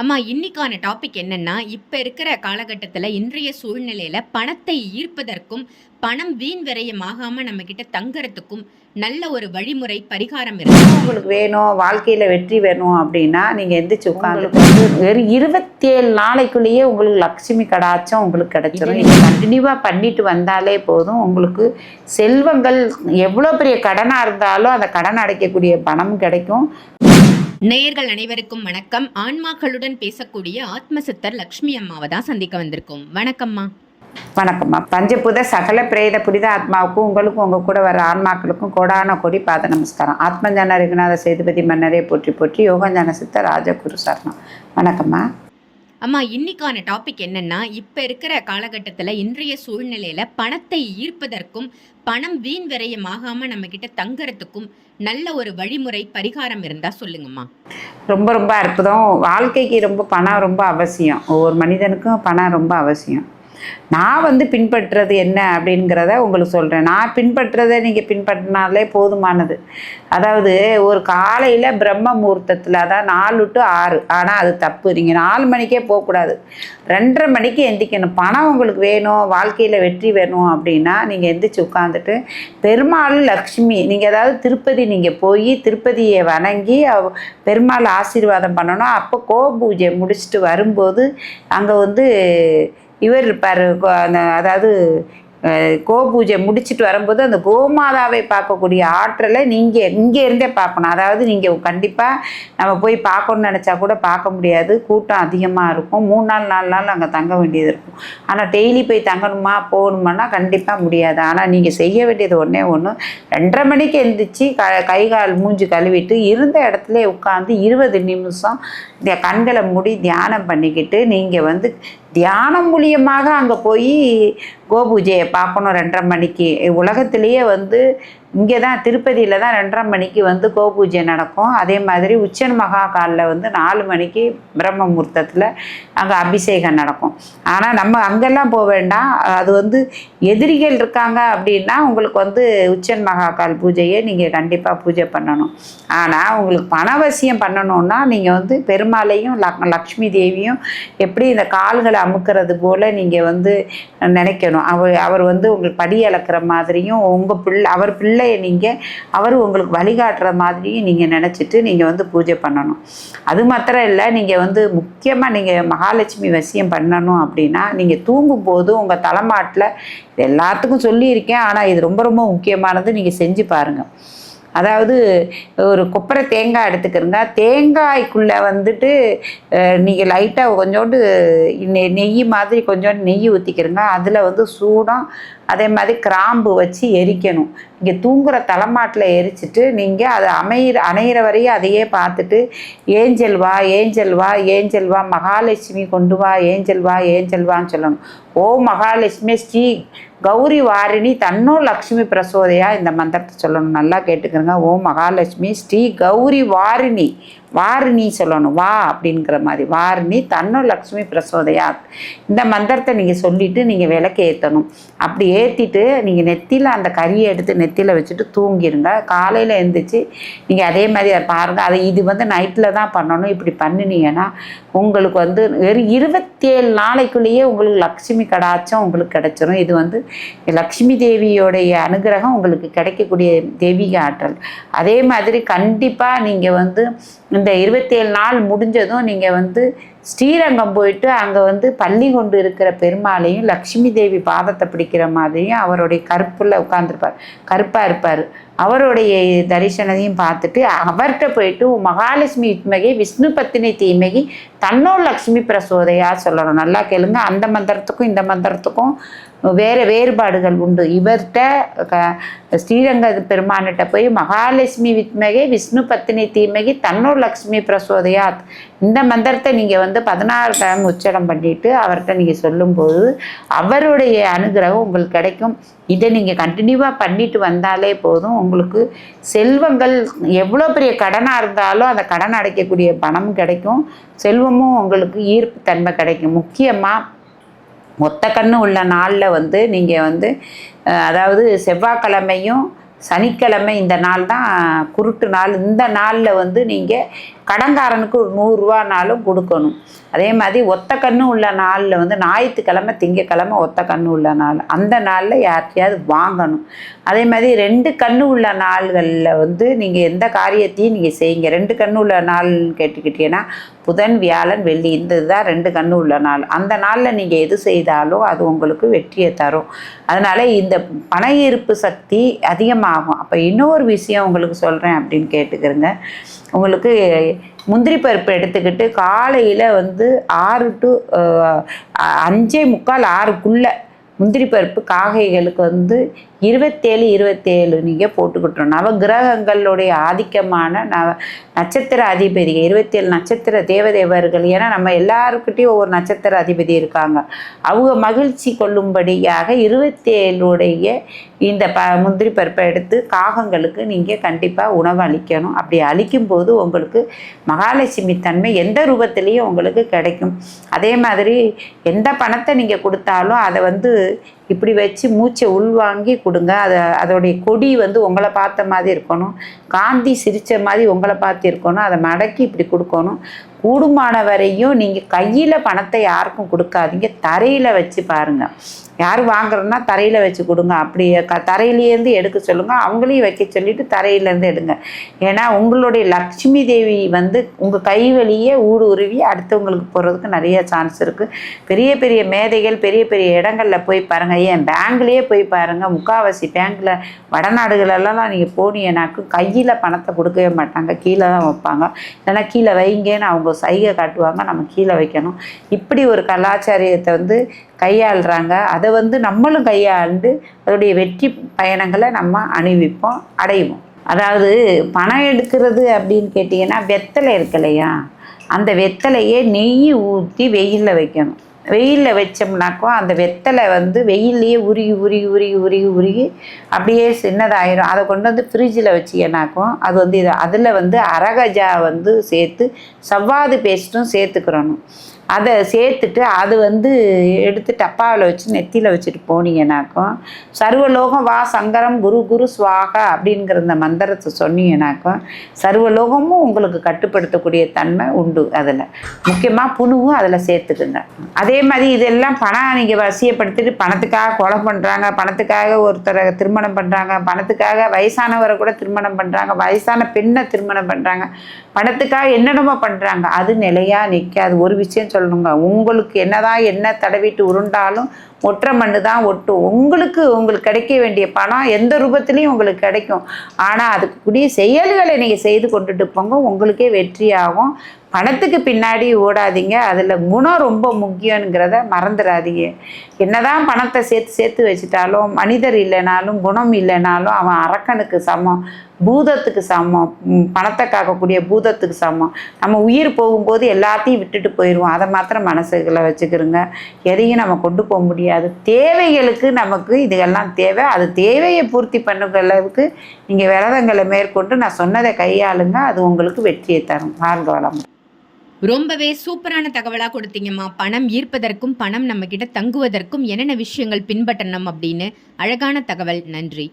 அம்மா இன்னைக்கான டாபிக் என்னன்னா இப்ப இருக்கிற காலகட்டத்துல இன்றைய சூழ்நிலையில பணத்தை ஈர்ப்பதற்கும் பணம் வீண் விரயமாகாம நம்ம கிட்ட தங்கறதுக்கும் நல்ல ஒரு வழிமுறை பரிகாரம் இருக்கு. உங்களுக்கு வேணும் வாழ்க்கையில் வெற்றி வேணும் அப்படின்னா நீங்கள் எந்திரிச்சு வந்து வெறும் இருபத்தி ஏழு நாளைக்குள்ளேயே உங்களுக்கு லக்ஷ்மி கடாச்சம் உங்களுக்கு கிடைச்சிரும். நீங்கள் கண்டினியூவாக பண்ணிட்டு வந்தாலே போதும். உங்களுக்கு செல்வங்கள் எவ்வளோ பெரிய கடனாக இருந்தாலும் அந்த கடன் அடைக்கக்கூடிய பணம் கிடைக்கும். நேயர்கள் அனைவருக்கும் வணக்கம். ஆன்மாக்களுடன் பேசக்கூடிய ஆத்மசித்தர் லக்ஷ்மி அம்மாவை தான் சந்திக்க வந்திருக்கோம். வணக்கம்மா. வணக்கம்மா. பஞ்சபூத சகல பிரேத புனித ஆத்மாவுக்கும் உங்களுக்கும் உங்கள் கூட வர ஆன்மாக்களுக்கும் கோடான கொடி பாத நமஸ்காரம். ஆத்மஞான ரகுநாத சேதுபதி மன்னரே போற்றி போற்றி யோகஞான சித்த ராஜகுரு சரணம். வணக்கம்மா. அம்மா இன்னைக்கான டாபிக் என்னன்னா இப்ப இருக்கிற காலகட்டத்தில் இன்றைய சூழ்நிலையில பணத்தை ஈர்ப்பதற்கும் பணம் வீண் விரயமாகாம நம்ம கிட்ட தங்கறதுக்கும் நல்ல ஒரு வழிமுறை பரிகாரம் இருந்தா சொல்லுங்கம்மா. ரொம்ப ரொம்ப அற்புதம். வாழ்க்கைக்கு ரொம்ப பணம் ரொம்ப அவசியம். ஒவ்வொரு மனிதனுக்கும் பணம் ரொம்ப அவசியம். நான் வந்து பின்பற்றுறது என்ன அப்படிங்கிறத உங்களுக்கு சொல்கிறேன் நான் பின்பற்றுறதை நீங்கள் பின்பற்றினாலே போதுமானது. அதாவது ஒரு காலையில் பிரம்ம முகூர்த்தத்தில் அதான் நாலு டு ஆறு. ஆனால் அது தப்பு. நீங்கள் நாலு மணிக்கே போகக்கூடாது. ரெண்டரை மணிக்கு எந்திக்கணும். பணம் உங்களுக்கு வேணும் வாழ்க்கையில் வெற்றி வேணும் அப்படின்னா நீங்கள் எந்திரிச்சு உட்காந்துட்டு பெருமாள் லக்ஷ்மி நீங்கள் ஏதாவது திருப்பதி நீங்கள் போய் திருப்பதியை வணங்கி பெருமாள் ஆசீர்வாதம் பண்ணணும். அப்போ கோ பூஜை முடிச்சுட்டு வரும்போது அங்கே வந்து இவர் இருப்பார். அந்த அதாவது கோபூஜை கோ பூஜை முடிச்சுட்டு வரும்போது அந்த கோமாதாவை பார்க்கக்கூடிய ஆற்றலை நீங்கள் இங்கே இருந்தே பார்க்கணும். அதாவது நீங்கள் கண்டிப்பாக நம்ம போய் பார்க்கணும்னு நினச்சா கூட பார்க்க முடியாது. கூட்டம் அதிகமாக இருக்கும். மூணு நாள் நாலு நாள் அங்கே தங்க வேண்டியது இருக்கும். ஆனால் டெய்லி போய் தங்கணுமா போகணுமானா கண்டிப்பாக முடியாது. ஆனால் நீங்கள் செய்ய வேண்டியது ஒன்றே ஒன்று ரெண்டரை மணிக்கு எழுந்திரிச்சு க கை கால் மூஞ்சி கழுவிட்டு இருந்த இடத்துல உட்காந்து இருபது நிமிஷம் கண்களை மூடி தியானம் பண்ணிக்கிட்டு நீங்கள் வந்து தியானம் மூலியமாக அங்கே போய் கோபூஜையை பார்க்கணும் ரெண்டரை மணிக்கு. உலகத்திலேயே வந்து இங்கே தான் திருப்பதியில் தான் ரெண்டரை மணிக்கு வந்து கோபூஜை நடக்கும். அதே மாதிரி உச்சன் மகா காலில் வந்து நாலு மணிக்கு பிரம்ம முகூர்த்தத்தில் அங்கே அபிஷேகம் நடக்கும். ஆனால் நம்ம அங்கெல்லாம் போக வேண்டாம். அது வந்து எதிரிகள் இருக்காங்க அப்படின்னா உங்களுக்கு வந்து உச்சன் மகா கால் பூஜையை நீங்கள் கண்டிப்பாக பூஜை பண்ணணும். ஆனால் உங்களுக்கு பணவசியம் பண்ணணும்னா நீங்கள் வந்து பெருமாளையும் லக் லக்ஷ்மி தேவியும் எப்படி இந்த கால்களை அமுக்கிறது போல் நீங்கள் வந்து நினைக்கணும். அவர் அவர் வந்து உங்களுக்கு படி அளக்கிற மாதிரியும் உங்கள் பிள்ளை அவர் பிள்ளை பிள்ளையை நீங்கள் அவர் உங்களுக்கு வழிகாட்டுற மாதிரியும் நீங்கள் நினச்சிட்டு நீங்கள் வந்து பூஜை பண்ணணும். அது மாத்திரம் இல்லை நீங்கள் வந்து முக்கியமாக நீங்கள் மகாலட்சுமி வசியம் பண்ணணும் அப்படின்னா நீங்கள் தூங்கும்போது உங்கள் தலைமாட்டில் இது எல்லாத்துக்கும் சொல்லியிருக்கேன். ஆனால் இது ரொம்ப ரொம்ப முக்கியமானது நீங்கள் செஞ்சு பாருங்கள் அதாவது ஒரு கொப்பரை தேங்காய் எடுத்துக்கிறங்க. தேங்காய்க்குள்ளே வந்துட்டு நீங்கள் லைட்டாக கொஞ்சோண்டு நெய் மாதிரி கொஞ்சோண்டு நெய் ஊற்றிக்கிறங்க அதில் வந்து சூடம் அதே மாதிரி கிராம்பு வச்சு எரிக்கணும். இங்கே தூங்குகிற தலைமாட்டில் எரிச்சிட்டு நீங்கள் அதை அமையிற அணையிற வரையும் அதையே பார்த்துட்டு ஏஞ்சல் வா ஏஞ்சல் வா ஏஞ்சல் வா மகாலட்சுமி கொண்டு வா ஏஞ்சல் வா ஏஞ்சல் வான்னு சொல்லணும். ஓ மகாலட்சுமி ஸ்ரீ கௌரி வாரிணி தன்னோ லக்ஷ்மி பிரசோதையா இந்த மந்திரத்தை சொல்லணும். நல்லா கேட்டுக்கிறங்க ஓ மகாலட்சுமி ஸ்ரீ கௌரி வாரிணி. வாரிணி சொல்லணும் வா அப்படிங்கிற மாதிரி. வாரிணி தன்னோ லக்ஷ்மி பிரசோதையா. இந்த மந்திரத்தை நீங்கள் சொல்லிவிட்டு நீங்கள் விளக்கு ஏற்றணும் அப்படி ஏற்றிட்டு நீங்கள் நெத்தியில் அந்த கறியை எடுத்து நெத்தியில் வச்சுட்டு தூங்கிடுங்க காலையில் எழுந்திரிச்சு நீங்கள் அதே மாதிரி அதை பாருங்கள் அதை இது வந்து நைட்டில் தான் பண்ணணும். இப்படி பண்ணினீங்கன்னா உங்களுக்கு வந்து வெறும் இருபத்தி ஏழு நாளைக்குள்ளேயே உங்களுக்கு லக்ஷ்மி கடாச்சம் உங்களுக்கு கிடச்சிரும். இது வந்து லக்ஷ்மி தேவியோடைய அனுகிரகம் உங்களுக்கு கிடைக்கக்கூடிய தெய்வீக ஆற்றல். அதே மாதிரி கண்டிப்பாக நீங்கள் வந்து இந்த இருபத்தேழு நாள் முடிஞ்சதும் நீங்கள் வந்து ஸ்ரீரங்கம் போயிட்டு அங்கே வந்து பள்ளி கொண்டு இருக்கிற பெருமாளையும் லக்ஷ்மி தேவி பாதத்தை பிடிக்கிற மாதிரியும் அவருடைய கருப்பில் உட்காந்துருப்பார் கருப்பாக இருப்பார். அவருடைய தரிசனத்தையும் பார்த்துட்டு அவர்கிட்ட போயிட்டு மகாலட்சுமி வித்மகி விஷ்ணு பத்தினி தீமகி தன்னோ லக்ஷ்மி பிரசோதையா சொல்லணும். நல்லா கேளுங்க. அந்த மந்திரத்துக்கும் இந்த மந்திரத்துக்கும் வேறு வேறுபாடுகள் உண்டு. இவர்கிட்ட ஸ்ரீரங்க பெருமானிட்ட போய் மகாலட்சுமி வித்மகே விஷ்ணு பத்தினி தீமகி தன்னோ லக்ஷ்மி பிரசோதயாத் இந்த மந்திரத்தை நீங்கள் வந்து பதினாறு டைம் உச்சரம் பண்ணிட்டு அவர்கிட்ட நீங்கள் சொல்லும்போது அவருடைய அனுகிரகம் உங்களுக்கு கிடைக்கும். இதை நீங்கள் கண்டினியூவாக பண்ணிட்டு வந்தாலே போதும். உங்களுக்கு செல்வங்கள் எவ்வளோ பெரிய கடனாக இருந்தாலும் அந்த கடன் அடைக்கக்கூடிய பணமும் கிடைக்கும். செல்வமும் உங்களுக்கு ஈர்ப்பு தன்மை கிடைக்கும். முக்கியமாக மொத்த கண்ணு உள்ள நாளில் வந்து நீங்கள் வந்து அதாவது செவ்வாய்க்கிழமையும் சனிக்கிழமை இந்த நாள் தான் குருட்டு நாள். இந்த நாளில் வந்து நீங்கள் கடங்காரனுக்கு ஒரு நூறுரூவானாலும் கொடுக்கணும். அதே மாதிரி ஒத்த கண்ணு உள்ள நாளில் வந்து ஞாயிற்றுக்கிழமை திங்கக்கிழமை ஒத்த கண்ணு உள்ள நாள். அந்த நாளில் யார்கிட்டையாவது வாங்கணும். அதே மாதிரி ரெண்டு கண்ணு உள்ள நாள்களில் வந்து நீங்கள் எந்த காரியத்தையும் நீங்கள் செய்யுங்க. ரெண்டு கண்ணு உள்ள நாள்னு கேட்டுக்கிட்டீங்கன்னா புதன் வியாழன் வெள்ளி இந்த இதுதான் ரெண்டு கண்ணு உள்ள நாள். அந்த நாளில் நீங்கள் எது செய்தாலும் அது உங்களுக்கு வெற்றியை தரும். அதனால் இந்த பண ஈர்ப்பு சக்தி அதிகமாகும். அப்போ இன்னொரு விஷயம் உங்களுக்கு சொல்கிறேன் அப்படின்னு கேட்டுக்கிறேங்க. உங்களுக்கு முந்திரி பருப்பு எடுத்துக்கிட்டு காலையில் வந்து ஆறு டு அஞ்சே முக்கால் ஆறுக்குள்ளே முந்திரி பருப்பு காகைகளுக்கு வந்து இருபத்தேழு இருபத்தேழு நீங்கள் போட்டுக்கிட்டோம் நவ கிரகங்களுடைய ஆதிக்கமான நவ நட்சத்திர அதிபதி இருபத்தேழு நட்சத்திர தேவதேவர்கள். ஏன்னா நம்ம எல்லாருக்கிட்டையும் ஒவ்வொரு நட்சத்திர அதிபதி இருக்காங்க. அவங்க மகிழ்ச்சி கொள்ளும்படியாக இருபத்தேழுடைய இந்த ப முந்திரி பருப்பை எடுத்து காகங்களுக்கு நீங்கள் கண்டிப்பாக உணவு அளிக்கணும். அப்படி அளிக்கும்போது உங்களுக்கு மகாலட்சுமி தன்மை எந்த ரூபத்திலையும் உங்களுக்கு கிடைக்கும். அதே மாதிரி எந்த பணத்தை நீங்கள் கொடுத்தாலும் அதை வந்து இப்படி வச்சு மூச்சை உள்வாங்கி கொடுங்க. அதை அதோடைய கொடி வந்து உங்களை பார்த்த மாதிரி இருக்கணும். காந்தி சிரித்த மாதிரி உங்களை பார்த்து இருக்கணும். அதை மடக்கி இப்படி கொடுக்கணும். கூடுமான வரையும் நீங்கள் கையில் பணத்தை யாருக்கும் கொடுக்காதீங்க. தரையில் வச்சு பாருங்கள் யார் வாங்குறோன்னா தரையில் வச்சு கொடுங்க. அப்படி க தரையிலேருந்து எடுக்க சொல்லுங்கள் அவங்களையும் வைக்க சொல்லிவிட்டு தரையிலேருந்து எடுங்க. ஏன்னா உங்களுடைய லக்ஷ்மி தேவி வந்து உங்கள் கை வழியே ஊடு உருவி அடுத்தவங்களுக்கு போகிறதுக்கு நிறைய சான்ஸ் இருக்குது பெரிய பெரிய மேதைகள் பெரிய பெரிய இடங்களில் போய் பாருங்கள் ஏன் பேங்க்லேயே போய் பாருங்கள் முக்காவாசி பேங்க்கில் வடநாடுகளெல்லாம் நீங்கள் போனீங்கன்னாக்கும் கையில் பணத்தை கொடுக்கவே மாட்டாங்க. கீழே தான் வைப்பாங்க. இல்லைன்னா கீழே வைங்கன்னு அவங்க சைகை காட்டுவாங்க. நம்ம கீழே வைக்கணும். இப்படி ஒரு கலாச்சாரியத்தை வந்து கையாளுறாங்க. அதை வந்து நம்மளும் கையாண்டு அதோடைய வெற்றி பயணங்களை நம்ம அணிவிப்போம் அடைவோம். அதாவது பணம் எடுக்கிறது அப்படின்னு கேட்டிங்கன்னா வெத்தலை இருக்கலையா அந்த வெத்தலையே நெய் ஊற்றி வெயிலில் வைக்கணும். வெயிலில் வச்சோம்னாக்கோ அந்த வெத்தலை வந்து வெயில்லையே உருகி உருகி உருகி உருகி உருகி அப்படியே சின்னதாயிரும். அதை கொண்டு வந்து ஃப்ரிட்ஜில் வச்சிங்கனாக்கோ அது வந்து இது அதில் வந்து அரகஜா வந்து சேர்த்து சவ்வாது பேஸ்ட்டும் சேர்த்துக்கிறணும். அதை சேர்த்துட்டு அது வந்து எடுத்து டப்பாவில் வச்சு நெத்தியில் வச்சுட்டு போனீங்கனாக்கும் சர்வலோகம் வா சங்கரம் குரு குரு சுவாகா அப்படிங்கிற அந்த மந்திரத்தை சொன்னீங்கனாக்கும் சர்வலோகமும் உங்களுக்கு கட்டுப்படுத்தக்கூடிய தன்மை உண்டு அதில். முக்கியமாக புணுவும் அதில் சேர்த்துக்குங்க. அதே மாதிரி இதெல்லாம் பணம் நீங்கள் வசியப்படுத்திட்டு பணத்துக்காக கொலை பண்ணுறாங்க பணத்துக்காக ஒருத்தரை திருமணம் பண்ணுறாங்க பணத்துக்காக வயசானவரை கூட திருமணம் பண்ணுறாங்க வயசான பெண்ணை திருமணம் பண்ணுறாங்க பணத்துக்காக என்னென்னமோ பண்ணுறாங்க அது நிலையாக நிற்காது ஒரு விஷயம் சொல்லணுங்க. உங்களுக்கு என்னதான் என்ன தடவிட்டு உருண்டாலும் ஒற்றை மண்ணு தான் ஒட்டும் உங்களுக்கு உங்களுக்கு கிடைக்க வேண்டிய பணம் எந்த ரூபத்துலேயும் உங்களுக்கு கிடைக்கும். ஆனால் அதுக்குரிய செயல்களை நீங்கள் செய்து கொண்டுட்டு போங்க. உங்களுக்கே வெற்றியாகும். பணத்துக்கு பின்னாடி ஓடாதீங்க. அதில் குணம் ரொம்ப முக்கியங்கிறத மறந்துடாதீங்க. என்னதான் பணத்தை சேர்த்து சேர்த்து வச்சுட்டாலும் மனிதர் இல்லைனாலும் குணம் இல்லைனாலும் அவன் அரக்கனுக்கு சமம். பூதத்துக்கு சமம். பணத்தை காக்கக்கூடிய பூதத்துக்கு சமம். நம்ம உயிர் போகும்போது எல்லாத்தையும் விட்டுட்டு போயிடுவோம் அதை மாத்திரம் மனசுகளை வச்சுக்கிறோங்க எதையும் நம்ம கொண்டு போக முடியாது. தேவைகளுக்கு நமக்கு இதுகெல்லாம் தேவை. அது தேவையை பூர்த்தி பண்ணுற அளவுக்கு நீங்கள் விரதங்களை மேற்கொண்டு நான் சொன்னதை கையாளுங்க. அது உங்களுக்கு வெற்றியை தரும். வாழ்க வளம். ரொம்பவே சூப்பரான தகவலா கொடுத்தீங்கம்மா. பணம் ஈர்ப்பதற்கும் பணம் நம்ம கிட்ட தங்குவதற்கும் என்னென்ன விஷயங்கள் பின்பற்றணும் அப்படின்னு அழகான தகவல். நன்றி.